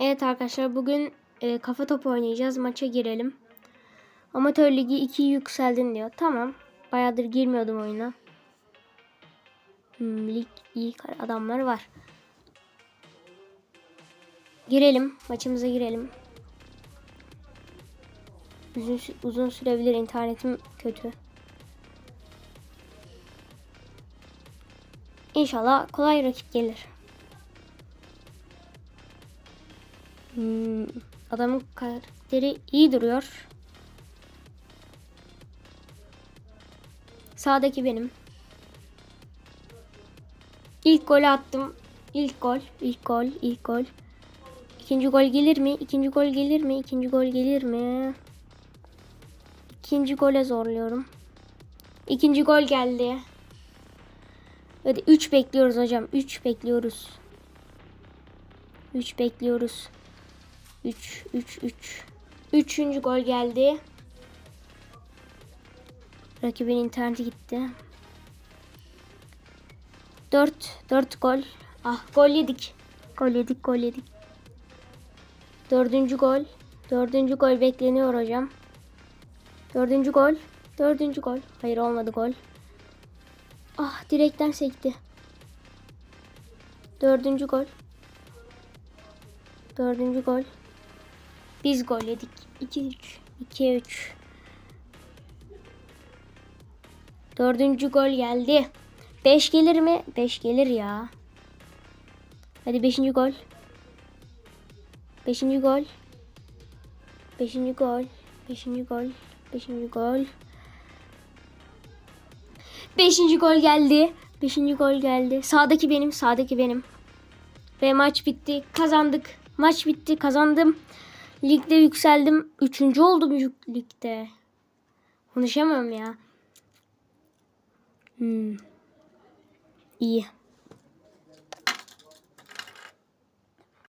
Evet arkadaşlar bugün e, kafa topu oynayacağız. Maça girelim. Amatör ligi 2 yükseldin diyor. Tamam. Bayağıdır girmiyordum oyuna. Hmm, lig iyi adamlar var. Girelim. Maçımıza girelim. Uzun, uzun sürebilir. internetim kötü. İnşallah kolay rakip gelir. Hmm, adamın karakteri iyi duruyor. Sağdaki benim. İlk golü attım. İlk gol, ilk gol, ilk gol. İkinci gol gelir mi? İkinci gol gelir mi? İkinci gol gelir mi? İkinci gole zorluyorum. İkinci gol geldi. Hadi 3 bekliyoruz hocam. 3 bekliyoruz. 3 bekliyoruz. 3 3 3. Üçüncü gol geldi. Rakibin interneti gitti. 4 4 gol. Ah gol yedik. Gol yedik, gol yedik. Dördüncü gol. Dördüncü gol bekleniyor hocam. Dördüncü gol. Dördüncü gol. Hayır olmadı gol. Ah direkten sekti. Dördüncü gol. Dördüncü gol. Biz gol yedik. 2-3. 2'ye 3. Dördüncü gol geldi. 5 gelir mi? 5 gelir ya. Hadi beşinci gol. Beşinci gol. Beşinci gol. Beşinci gol. Beşinci gol. Beşinci gol geldi. Beşinci gol geldi. Sağdaki benim. Sağdaki benim. Ve maç bitti. Kazandık. Maç bitti. Kazandım. Ligde yükseldim. Üçüncü oldum ligde. Konuşamam ya. Hmm. İyi.